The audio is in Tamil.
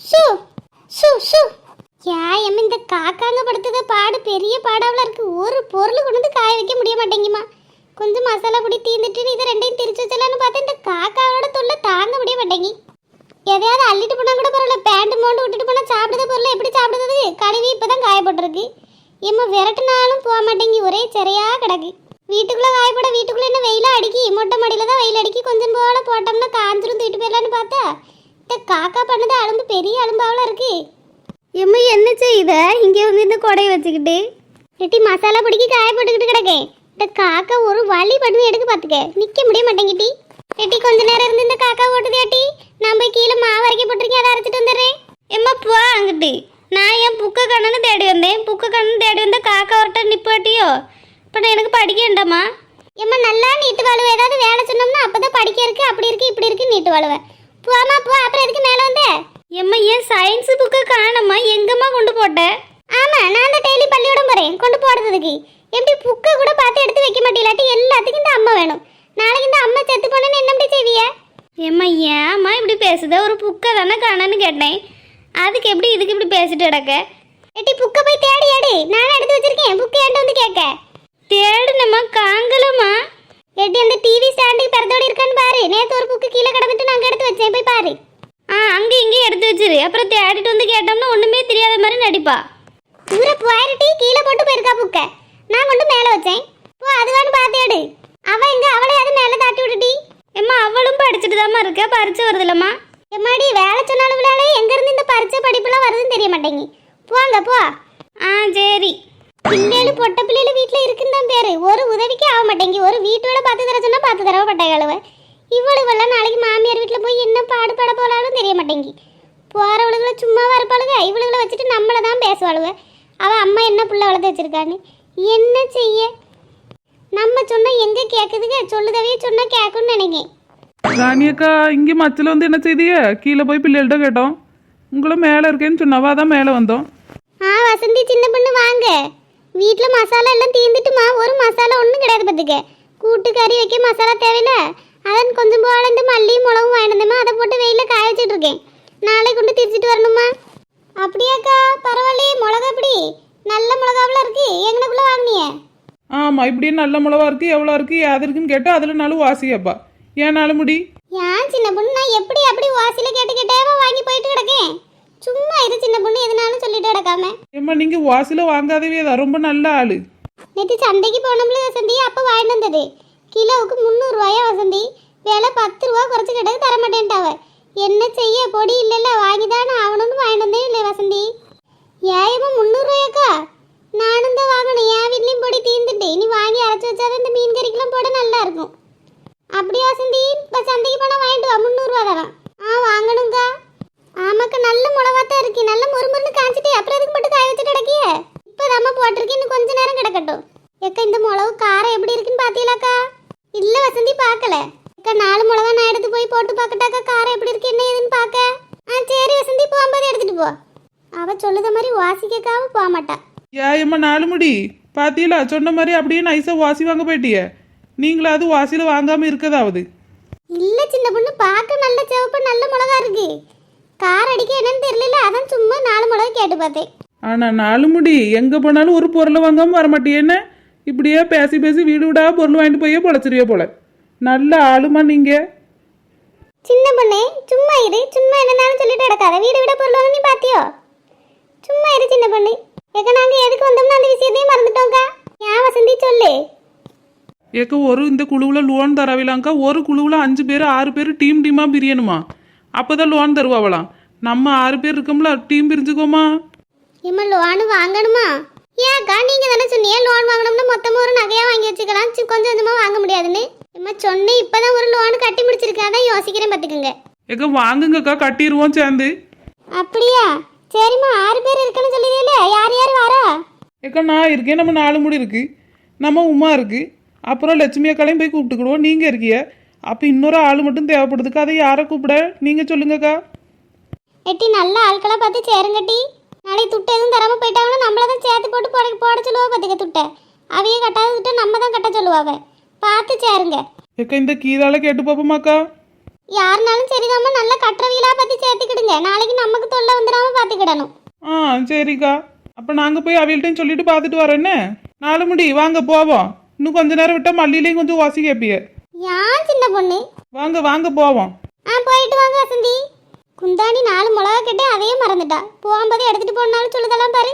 Shoe shoe shoe. ஏன் இந்த காக்காங்க படுத்தத பாடு பெரிய பாடாவில் இருக்கு. ஒரு பொருள் கொண்டு வந்து காய வைக்க முடிய மாட்டேங்குமா? கொஞ்சம் மசாலா பொடி தீந்துட்டு இதை ரெண்டையும் திரிச்சு வச்சலான்னு பார்த்தா இந்த காக்காவோட தொல்லை தாங்க முடிய மாட்டேங்கி. எதையாவது அள்ளிட்டு போனால் கூட பரவாயில்ல. பேண்ட் மோண்டு விட்டுட்டு போனால் சாப்பிடுற பொருள் எப்படி சாப்பிடுறது கழுவி இப்பதான் காயப்பட்டிருக்கு. ஏம்மா விரட்டினாலும் போக மாட்டேங்கி. ஒரே சிறையா கிடக்கு. வீட்டுக்குள்ளே காயப்பட வீட்டுக்குள்ளே என்ன வெயிலாக அடிக்கி? மொட்டை மடியில் தான் வெயில் அடிக்கி. கொஞ்சம் போல போட்டோம்னா காஞ்சிரும் தூக்கிட்டு போயிடலான்னு பார்த்தா காக்கா பண்ணது அலும்பு பெரிய அலும்பாவில் இருக்கு. எம்மா என்ன செய்த? இங்க வந்து இந்த கொடையை வச்சுக்கிட்டு. எட்டி மசாலா பொடிக்கு காய போட்டுக்கிட்டு கிடக்கேன் இந்த காக்கா ஒரு வழி பண்ணி எடுக்க பார்த்துக்க நிக்க முடிய மாட்டேங்கிட்டி எட்டி கொஞ்ச நேரம் இருந்து இந்த காக்கா ஓட்டுது ஏட்டி நான் போய் கீழே மாவு அரைக்க போட்டிருக்கேன் அதை அரைச்சிட்டு வந்துடுறேன். எம்மா போ அங்கிட்டு. நான் என் புக்க கண்ணனு தேடி வந்தேன். புக்க கண்ணன் தேடி வந்த காக்கா ஒருட்ட நிப்பாட்டியோ? இப்போ நான் எனக்கு படிக்க வேண்டாமா? எம்மா நல்லா நீட்டு வாழுவ. ஏதாவது வேலை சொன்னோம்னா அப்பதான் படிக்க இருக்கு அப்படி இருக்கு இப்படி இருக்கு நீட்டு வாழுவேன் போமா போ அப்புறம் எதுக்கு மேலே வந்த? எம்மா ஏன் சயின்ஸ் புக்கை காணம்மா எங்கம்மா கொண்டு போட்ட? ஆமா நான் தான் டெய்லி பள்ளியோட போறேன். கொண்டு போடுறதுக்கு. எப்படி புக்கை கூட பார்த்து எடுத்து வைக்க மாட்டீங்களாட்டி எல்லாத்துக்கும் இந்த அம்மா வேணும். நாளைக்கு இந்த அம்மா செத்து போனேன்னு என்ன இப்படி செய்விய ஏம்மா ஏம்மா இப்படி பேசுத? ஒரு புக்கை தானே காணன்னு கேட்டேன். அதுக்கு எப்படி இதுக்கு இப்படி பேசிட்டு கிடக்க? எட்டி புக்கை போய் தேடி எடு நானே எடுத்து வச்சிருக்கேன். புக்கை என்கிட்ட வந்து கேட்க? தேடுனம்மா காங்கலம்மா எட்டி அந்த டிவி ஸ்டாண்டுக்கு பிறந்தோடி இருக்கான்னு பாரு. நேத்து ஒரு புக்கு கீழே கிடந்துட்டு நாங்க எடுத்து வச்சேன். போய் பாரு. ஆ அங்கே இங்கேயும் எடுத்து வச்சிரு. அப்புறம் தேடிட்டு வந்து கேட்டோம்னா ஒண்ணுமே தெரியாத மாதிரி நடிப்பா. தூர போயிரட்டி கீழே போட்டு போயிருக்கா புக்க நான் கொண்டு மேலே வச்சேன். போ அதுவான்னு பார்த்து எடு. அவ எங்க அவளை அது மேலே தாட்டி விட்டுட்டி எம்மா அவளும் படிச்சுட்டு தாம்மா இருக்கா? பரிச்சை வருதுல்லம்மா. எம்மாடி வேலை சொன்னாலும் விளையாடே எங்க இருந்து இந்த பரிச்சை படிப்புலாம் வருதுன்னு தெரிய மாட்டேங்கி போங்க போ. ஆ சரி. பிள்ளைகள் பொட்ட பிள்ளைகள் வீட்டில் இருக்குன்னு தான் பேரு. ஒரு உதவிக்கு ஆக மாட்டேங்கி ஒரு வீட்டு வேலை பார்த்து தர சொன்னா பார்த்து தரவ பட்டை கழுவ. இவ்வளவுலாம் நாளைக்கு மாமியார் வீட்டில் போய் என்ன பாடுபட போலாலும் தெரிய மாட்டேங்கி. போறவளுகளை சும்மாவா இருப்பாளுங்க இவளுகளை வச்சுட்டு நம்மளை தான் பேசுவாளுங்க அவ அம்மா என்ன புள்ள வளர்த்து வச்சிருக்கான்னு. என்ன செய்ய? நம்ம சொன்னா எங்க கேக்குதுங்க சொல்லுதவே சொன்னா கேட்கும்னு நினைக்கேன். ராணியக்கா இங்கே மச்சில் வந்து என்ன செய்திய? கீழே போய் பிள்ளைகள்கிட்ட கேட்டோம். உங்களை மேலே இருக்கேன்னு சொன்னாவா அதான் மேலே வந்தோம். ஆ வசந்தி சின்ன பொண்ணு வாங்க. வீட்டில் மசாலா எல்லாம் தீர்ந்துட்டுமா? ஒரு மசாலா ஒன்றும் கிடையாது பார்த்துக்க கூட்டு கறி வைக்க மசாலா தேவையில்ல. அதான் கொஞ்சம் போல இந்த மல்லியும் மிளகும் வாங்கினதுமா அதை போட்டு வெயிலில் காய வச்சுட்டு இருக்கேன். நாளை கொண்டு திரிச்சிட்டு வரணுமா அப்படியாக்கா பரவாயில்லையே. மிளகா எப்படி? நல்ல மிளகாவில் இருக்கு? எங்கனக்குள்ள வாங்கினியே? ஆமாம் இப்படியே நல்ல மிளவா இருக்குது எவ்வளோ இருக்குது அது இருக்குன்னு கேட்டால் அதில் நாளும் வாசியப்பா. ஏனாலும் முடி? ஏன் சின்ன பொண்ணு? நான் எப்படி அப்படி வாசியில கேட்டு கேட்டேவா வாங்கி போயிட்டு கிடக்கேன்? சும்மா இது சின்ன பொண்ணு எதுனாலும் சொல்லிட்டு கிடக்காம. ஏம்மா நீங்கள் வாசியில் வாங்காதவே தான் ரொம்ப நல்ல ஆள். நேற்று சந்தைக்கு போனோம்ல வசந்தி அப்போ வாங்கிட்டு வந்தது. கிலோவுக்கு முந்நூறுரூவாயா வசந்தி? விலை பத்து ரூபா குறைச்சி கிட்டக்கு தர மாட்டேன்ட்டாவ. என்ன செய்ய பொடி இல்லைல்ல வாங்கி தானே ஆகணும்னு வாங்கிட்டு வந்தே இல்லை வசந்தி. ஏயமா முந்நூறுரூவாயாக்கா நானும் தான் வாங்கணும் என் வீட்லேயும் பொடி தீர்ந்துட்டு இனி வாங்கி அரைச்சி வச்சாதான் இந்த மீன் கறிக்கெல்லாம் போட நல்லா இருக்கும். அப்படியா வசந்தி இப்போ சந்தைக்கு போனால் வாங்கிட்டு வா முந்நூறுரூவா வாங்கணுங்கா ஆமாக்கா நல்ல மிளகாத்தான் இருக்கு. நல்ல முறுமுறுன்னு காய்ச்சிட்டு அப்புறம் எதுக்கு மட்டும் காய வச்சுட்டு கிடக்கிய? இப்போதாம்மா போட்டிருக்கு இன்னும் கொஞ்ச நேரம் கிடக்கட்டும். ஏக்கா இந்த மிளகு காரம் எப்படி இருக்குன்னு பார்த்தீங்களாக்கா இல்லை வசந்தி பார்க்கல அக்கா நாலு மிளகா நான் எடுத்து போய் போட்டு பார்க்கட்டாக்கா காரம் எப்படி இருக்கு என்ன ஏதுன்னு பார்க்க ஆ சரி வசந்தி போகும்போது எடுத்துட்டு போ. அவ சொல்லுத மாதிரி வாசிக்கக்காம போக மாட்டா. ஏம்மா நாலு முடி. பார்த்தீங்களா சொன்ன மாதிரி அப்படியே நைஸாக வாசி வாங்க போயிட்டிய. நீங்களாவது வாசியில் வாங்காமல் இருக்கதாவது? இல்ல சின்ன பொண்ணு பார்க்க நல்ல சிவப்பு நல்ல மிளகா இருக்கு. கார் அடிக்க என்னன்னு தெரியல அதான் சும்மா நாலு மிளகா கேட்டு பார்த்தேன். ஆனால் நாலு முடி எங்கே போனாலும் ஒரு பொருளை வாங்காமல் வரமாட்டியேன்னு இப்படியே பேசி பேசி வீடு விடா பொருள் வாங்கிட்டு போயே பொழைச்சிருவே போல. நல்ல ஆளுமா நீங்கள் சின்ன பொண்ணே சும்மா இரு. சும்மா என்னனாலும் சொல்லிட்டு கிடக்காத வீடு விட பொருள் நீ பாத்தியோ? சும்மா இரு சின்ன பொண்ணு. ஏக்க நாங்க எதுக்கு வந்தோம்னா அந்த விஷயத்தையும் மறந்துட்டோம்க்கா? ஏன் வசந்தி சொல்லு. ஏக்க ஒரு இந்த குழுவில் லோன் தரவிலாங்க்கா ஒரு குழுவில் அஞ்சு பேர் ஆறு பேர் டீம் டீமாக பிரியணுமா? அப்போ தான் லோன் தருவாங்களாம் நம்ம ஆறு பேர் இருக்கோம்ல டீம் பிரிஞ்சுக்கோமா? இம்மா லோன் வாங்கணுமா? ஏக்கா நீங்க தானே சொன்னீங்க லோன் வாங்கணும்னா மொத்தமா ஒரு நகையா வாங்கி வச்சுக்கலாம். கொஞ்சம் கொஞ்சமா வாங்க முடியாதுன்னு. இம்மா சொன்னேன் இப்பதான் ஒரு லோன் கட்டி முடிச்சிருக்கா அதான் யோசிக்கிறேன் பாத்துக்கோங்க ஏக்க வாங்குங்கக்கா கட்டிடுவோம் சேர்ந்து. அப்படியா? சரிம்மா ஆறு பேர் இருக்குன்னு சொல்லிதேல யார் யார் வரா? ஏக்கா நான் இருக்கேன் நம்ம நாலு முடி இருக்கு. நம்ம உமா இருக்கு. அப்புறம் லட்சுமி அக்காலையும் போய் கூப்பிட்டுக்கிடுவோம் நீங்கள் இருக்கிய அப்போ இன்னொரு ஆள் மட்டும் தேவைப்படுதுக்கா அதை யாரை கூப்பிட? நீங்கள் சொல்லுங்கக்கா. எட்டி நல்ல ஆட்களா பார்த்து சேருங்கட்டி நாளைக்கு துட்டு எதுவும் தராம போயிட்டாங்கன்னா நம்மள தான் சேர்த்து போட்டு போட போட சொல்லுவா பார்த்துக்க துட்டை. அவைய கட்டாத துட்டை நம்ம தான் கட்ட சொல்லுவாங்க பார்த்து சேருங்க. ஏக்கா இந்த கீதால கேட்டு பார்ப்போமாக்கா? யாருனாலும் சரிதாம்மா நல்லா கட்டுறவீலா பத்தி சேர்த்துக்கிடுங்க. நாளைக்கு நமக்கு தொல்லை வந்துடாம பாத்துக்கிடணும் ஆ சரிக்கா. அப்போ நாங்கள் போய் அவியல்ட்டையும் சொல்லிட்டு பார்த்துட்டு வரோம் என்ன? நாலு முடி வாங்க போவோம். இன்னும் கொஞ்ச நேரம் விட்டால் மல்லியிலையும் கொஞ்சம் வாசி கேட்பிய. யான் சின்ன பொண்ணு? வாங்க வாங்க போவோம். ஆ போயிட்டு வாங்க வசந்தி. குந்தாணி நாலு மிளகா கேட்டேன் அதையும் மறந்துட்டா. போகும்போது எடுத்துட்டு போனாலும் சொல்லுதெல்லாம் பாரு.